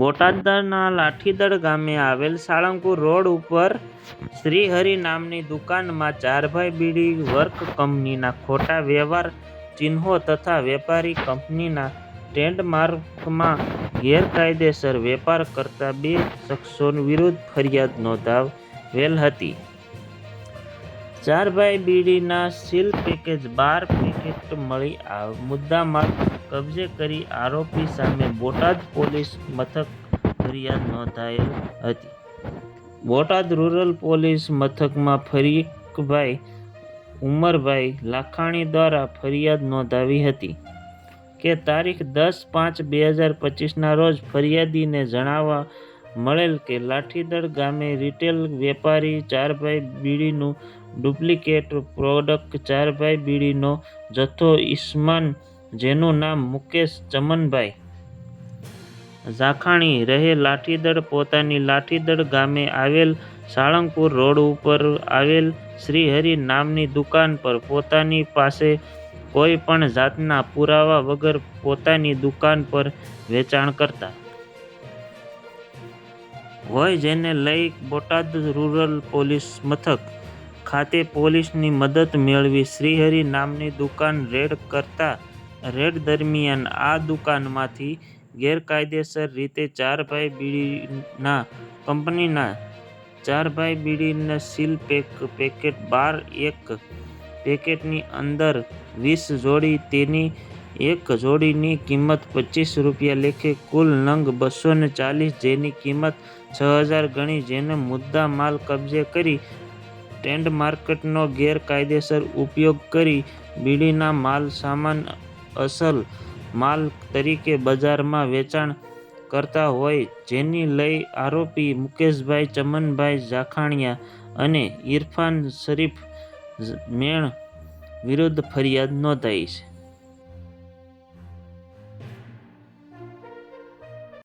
બોટાદના લાઠીદળ ગામે આવેલ સાળંગપુર રોડ ઉપર શ્રીહરિ નામની દુકાનમાં ચારભાઈ બીડી વર્ક કંપનીના ખોટા વ્યવહાર, ચિહ્નો તથા વેપારી કંપનીના ટ્રેડમાર્કમાં ગેરકાયદેસર વેપાર કરતા બે શખ્સો વિરુદ્ધ ફરિયાદ નોંધાવેલ હતી. ચારભાઈ બીડીના સીલ પેકેજ બાર પેકેટ મળી આ મુદ્દામાલ કબજે કરી આરોપી સામે બોટાદ પોલીસ મથક ફરિયાદ નોંધાયેલ હતી. બોટાદ રૂરલ પોલીસ મથકમાં ફરીકભાઈ ઉમરભાઈ લાખાણી દ્વારા ફરિયાદ નોંધાવી હતી કે તારીખ દસ પાંચ બે હજાર પચીસના રોજ ફરિયાદીને જણાવવા મળેલ કે લાઠીદળ ગામે રિટેલ વેપારી ચારભાઈ બીડીનું ડુપ્લિકેટ પ્રોડક્ટ ચારભાઈ બીડીનો જથ્થો ઈસમાન, જેનું નામ મુકેશ ચમનભાઈ. ઝાખાણી રહે લાઠીદળ પોતાની લાઠીદળ ગામે આવેલ સાળંગપુર રોડ ઉપર આવેલ શ્રીહરિ નામની દુકાન પર પોતાની પાસે કોઈ પણ જાતના પુરાવા વગર પોતાની દુકાન પર વેચાણ કરતા. હોય જેને લઈ બોટાદ રૂરલ પોલીસ મથક ખાતે પોલીસની મદદ મેળવી શ્રીહરિ નામની દુકાન રેડ કરતા રેડ દરમિયાન આ દુકાનમાંથી ગેરકાયદેસર રીતે ચારભાઈ બીડીના કંપનીના ચારભાઈ બીડીના સીલ પેક પેકેટ બાર એક પેકેટની અંદર વીસ જોડી તેની એક જોડીની કિંમત પચીસ રૂપિયા લેખે કુલ નંગ બસો ને ચાલીસ જેની કિંમત છ હજાર ગણી જેને મુદ્દા માલ કબજે કરી ટ્રેન્ડમાર્કનો ગેરકાયદેસર ઉપયોગ કરી બીડીના માલ સામાન અસલ માલ તરીકે બજારમાં વેચાણ કરતા હોય જેની લઈ આરોપી મુકેશભાઈ ચમનભાઈ જાખાણિયા અને ઇરફાન શરીફ મેણ વિરુદ્ધ ફરિયાદ નોંધાઈ છે.